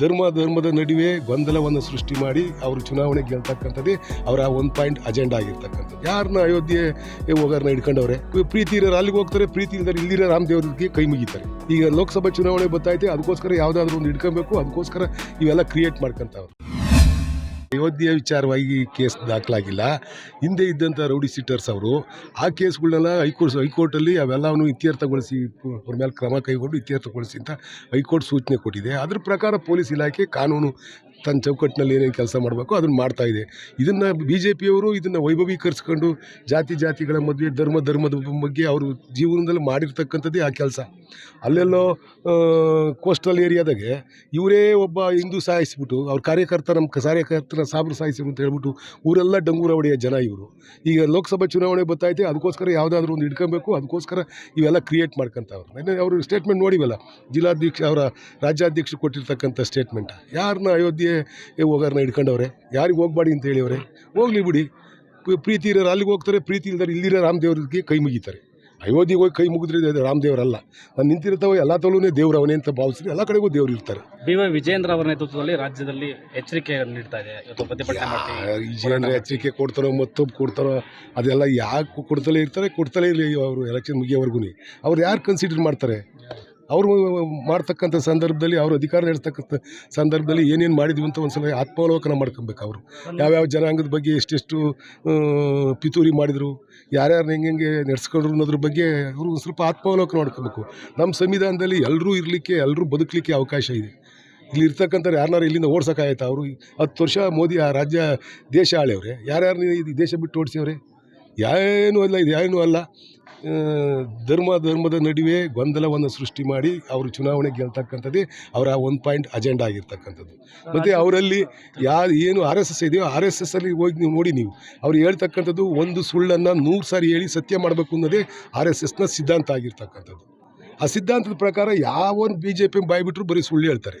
ಧರ್ಮ ಧರ್ಮದ ನಡುವೆ ಗೊಂದಲವನ್ನು ಸೃಷ್ಟಿ ಮಾಡಿ ಅವರು ಚುನಾವಣೆ ಗೆಲ್ತಕ್ಕಂಥದ್ದೇ ಅವರ ಒಂದು ಪಾಯಿಂಟ್ ಅಜೆಂಡಾ ಆಗಿರ್ತಕ್ಕಂಥದ್ದು. ಯಾರನ್ನ ಅಯೋಧ್ಯೆ ಹೋಗೋರನ್ನ ಹಿಡ್ಕೊಂಡವ್ರೆ? ಪ್ರೀತಿ ಇರೋರು ಅಲ್ಲಿಗೆ ಹೋಗ್ತಾರೆ, ಪ್ರೀತಿ ಇಲ್ದರೆ ಇಲ್ಲಿರೋ ರಾಮದೇವ್ರಿಗೆ ಕೈ ಮುಗಿತಾರೆ. ಈಗ ಲೋಕಸಭಾ ಚುನಾವಣೆ ಗೊತ್ತೈತೆ ಅದಕ್ಕೋಸ್ಕರ ಯಾವುದಾದ್ರೂ ಒಂದು ಹಿಡ್ಕೊಬೇಕು, ಅದಕ್ಕೋಸ್ಕರ ಇವೆಲ್ಲ ಕ್ರಿಯೇಟ್ ಮಾಡ್ಕೊಂತಾವ್ರು. ಅಯೋಧ್ಯೆ ವಿಚಾರವಾಗಿ ಕೇಸ್ ದಾಖಲಾಗಿಲ್ಲ. ಹಿಂದೆ ಇದ್ದಂಥ ರೌಡಿ ಸಿಟರ್ಸ್ ಅವರು, ಆ ಕೇಸ್ಗಳನ್ನೆಲ್ಲ ಹೈಕೋರ್ಟ್, ಹೈಕೋರ್ಟಲ್ಲಿ ಅವೆಲ್ಲವನ್ನು ಇತ್ಯರ್ಥಗೊಳಿಸಿ, ಅವ್ರ ಮೇಲೆ ಕ್ರಮ ಕೈಗೊಂಡು ಇತ್ಯರ್ಥಗೊಳಿಸಿ ಅಂತ ಹೈಕೋರ್ಟ್ ಸೂಚನೆ ಕೊಟ್ಟಿದೆ. ಅದ್ರ ಪ್ರಕಾರ ಪೊಲೀಸ್ ಇಲಾಖೆ ಕಾನೂನು ತನ್ನ ಚೌಕಟ್ಟಿನಲ್ಲಿ ಏನೇನು ಕೆಲಸ ಮಾಡಬೇಕು ಅದನ್ನು ಮಾಡ್ತಾ ಇದೆ. ಇದನ್ನು ಬಿ ಜೆ ಪಿಯವರು ಇದನ್ನು ವೈಭವೀಕರಿಸ್ಕೊಂಡು ಜಾತಿ ಜಾತಿಗಳ ಮಧ್ಯೆ ಧರ್ಮ ಧರ್ಮದ ಬಗ್ಗೆ ಅವರು ಜೀವನದಲ್ಲಿ ಮಾಡಿರ್ತಕ್ಕಂಥದ್ದೇ ಆ ಕೆಲಸ. ಅಲ್ಲೆಲ್ಲೋ ಕೋಸ್ಟಲ್ ಏರಿಯಾದಾಗೆ ಇವರೇ ಒಬ್ಬ ಹಿಂದೂ ಸಾಯಿಸಿಬಿಟ್ಟು ಅವ್ರ ಕಾರ್ಯಕರ್ತ ನಮ್ಮ ಕಾರ್ಯಕರ್ತನ ಸಾಬ್ರು ಸಾಯಿಸಿರು ಅಂತ ಹೇಳ್ಬಿಟ್ಟು ಊರೆಲ್ಲ ಡಂಗೂರ ಹೊಡೆಯೋ ಜನ ಇವರು. ಈಗ ಲೋಕಸಭಾ ಚುನಾವಣೆ ಬರ್ತಾಯಿದೆ ಅದಕ್ಕೋಸ್ಕರ ಯಾವುದಾದ್ರೂ ಒಂದು ಇಟ್ಕೊಬೇಕು, ಅದಕ್ಕೋಸ್ಕರ ಇವೆಲ್ಲ ಕ್ರಿಯೇಟ್ ಮಾಡ್ಕೊತಾವ್ರು. ಅವರು ಸ್ಟೇಟ್ಮೆಂಟ್ ನೋಡಿವಲ್ಲ, ಜಿಲ್ಲಾಧ್ಯಕ್ಷ, ಅವರ ರಾಜ್ಯಾಧ್ಯಕ್ಷರು ಕೊಟ್ಟಿರ್ತಕ್ಕಂಥ ಸ್ಟೇಟ್ಮೆಂಟ್ ಯಾರನ್ನ ಅಯೋಧ್ಯೆ ಹೋಗೋರ್ನ ಹಿಡ್ಕೊಂಡವ್ರೆ. ಯಾರಿಗೆ ಹೋಗ್ಬೇಡಿ ಅಂತ ಹೇಳಿವ್ರೆ. ಹೋಗ್ಲಿ ಬಿಡಿ. ಪ್ರೀತಿ ಇರೋರು ಅಲ್ಲಿಗೆ ಹೋಗ್ತಾರೆ ಪ್ರೀತಿ ಇಲ್ದಾರೆ ಇಲ್ಲಿರೋ ರಾಮದೇವ್ರಿಗೆ ಕೈ ಮುಗಿತಾರೆ. ಅಯೋಧ್ಯೆಗೆ ಹೋಗಿ ಕೈ ಮುಗಿದ್ರೆ ರಾಮದೇವರಲ್ಲ. ನಾನು ನಿಂತಿರ್ತಾವೆ ಎಲ್ಲ ತಲೂನೇ ದೇವ್ರು ಅವನೇ ಅಂತ ಭಾವಿಸಿದ್ರೆ ಎಲ್ಲ ಕಡೆಗೂ ದೇವ್ರು ಇರ್ತಾರೆ. ಬಿ ವೈ ವಿಜೇಂದ್ರ ಅವರ ನೇತೃತ್ವದಲ್ಲಿ ರಾಜ್ಯದಲ್ಲಿ ಎಚ್ಚರಿಕೆ ನೀಡ್ತಾ ಇದೆ. ವಿಜಯೇಂದ್ರ ಎಚ್ಚರಿಕೆ ಕೊಡ್ತಾರೋ ಮತ್ತೊಬ್ಬ ಕೊಡ್ತಾರೋ ಅದೆಲ್ಲ ಯಾಕೆ ಕೊಡ್ತಲೇ ಇರ್ತಾರೆ ಕೊಡ್ತಲೇ ಇರಲಿ. ಅವರು ಎಲೆಕ್ಷನ್ ಮುಗಿಯೋವರೆಗೂ ಅವ್ರು ಯಾರು ಕನ್ಸಿಡರ್ ಮಾಡ್ತಾರೆ? ಅವರು ಮಾಡ್ತಕ್ಕಂಥ ಸಂದರ್ಭದಲ್ಲಿ ಅವರು ಅಧಿಕಾರ ನಡೆಸ್ತಕ್ಕಂಥ ಸಂದರ್ಭದಲ್ಲಿ ಏನೇನು ಮಾಡಿದ್ವಿ ಅಂತ ಒಂದು ಸಲ ಆತ್ಮಾವಲೋಕನ ಮಾಡ್ಕೊಬೇಕು ಅವರು. ಯಾವ್ಯಾವ ಜನಾಂಗದ ಬಗ್ಗೆ ಎಷ್ಟೆಷ್ಟು ಪಿತೂರಿ ಮಾಡಿದರು ಯಾರ್ಯಾರನ್ನ ಹೆಂಗೆ ಹೆಂಗೆ ನಡೆಸ್ಕೊಂಡ್ರು ಅನ್ನೋದ್ರ ಬಗ್ಗೆ ಅವರು ಒಂದು ಸ್ವಲ್ಪ ಆತ್ಮಾವಲೋಕನ ಮಾಡ್ಕೊಬೇಕು. ನಮ್ಮ ಸಂವಿಧಾನದಲ್ಲಿ ಎಲ್ಲರೂ ಇರಲಿಕ್ಕೆ ಎಲ್ಲರೂ ಬದುಕಲಿಕ್ಕೆ ಅವಕಾಶ ಇದೆ. ಇಲ್ಲಿ ಇರ್ತಕ್ಕಂಥ ಯಾರನ್ನಾರು ಇಲ್ಲಿಂದ ಓಡ್ಸೋಕ್ಕಾಯ್ತಾ ಅವರು ಹತ್ತು ವರ್ಷ ಮೋದಿ ಆ ರಾಜ್ಯ ದೇಶ ಆಳ್ಯವ್ರೆ. ಯಾರ್ಯಾರು ಈ ದೇಶ ಬಿಟ್ಟು ಓಡಿಸ್ಯವ್ರೆ? ಏನೂ ಅಲ್ಲ ಇದು ಏನೂ ಅಲ್ಲ. ಧರ್ಮ ಧರ್ಮದ ನಡುವೆ ಗೊಂದಲವನ್ನು ಸೃಷ್ಟಿ ಮಾಡಿ ಅವರು ಚುನಾವಣೆ ಗೆಲ್ತಕ್ಕಂಥದ್ದೇ ಅವರ ಒಂದು ಪಾಯಿಂಟ್ ಅಜೆಂಡಾ ಆಗಿರ್ತಕ್ಕಂಥದ್ದು. ಮತ್ತು ಅವರಲ್ಲಿ ಯಾ ಏನು ಆರ್ ಎಸ್ ಎಸ್ ಇದೆಯೋ ಆರ್ ಎಸ್ ಎಸ್ ಅಲ್ಲಿ ಹೋಗಿ ನೀವು ನೋಡಿ ನೀವು. ಅವ್ರು ಹೇಳ್ತಕ್ಕಂಥದ್ದು ಒಂದು ಸುಳ್ಳನ್ನು ನೂರು ಸಾರಿ ಹೇಳಿ ಸತ್ಯ ಮಾಡಬೇಕು ಅನ್ನೋದೇ ಆರ್ ಎಸ್ ಎಸ್ನ ಸಿದ್ಧಾಂತ ಆಗಿರ್ತಕ್ಕಂಥದ್ದು. ಆ ಸಿದ್ಧಾಂತದ ಪ್ರಕಾರ ಯಾವೊಂದು ಬಿ ಜೆ ಪಿ ಬಾಯ್ಬಿಟ್ರು ಬರೀ ಸುಳ್ಳು ಹೇಳ್ತಾರೆ.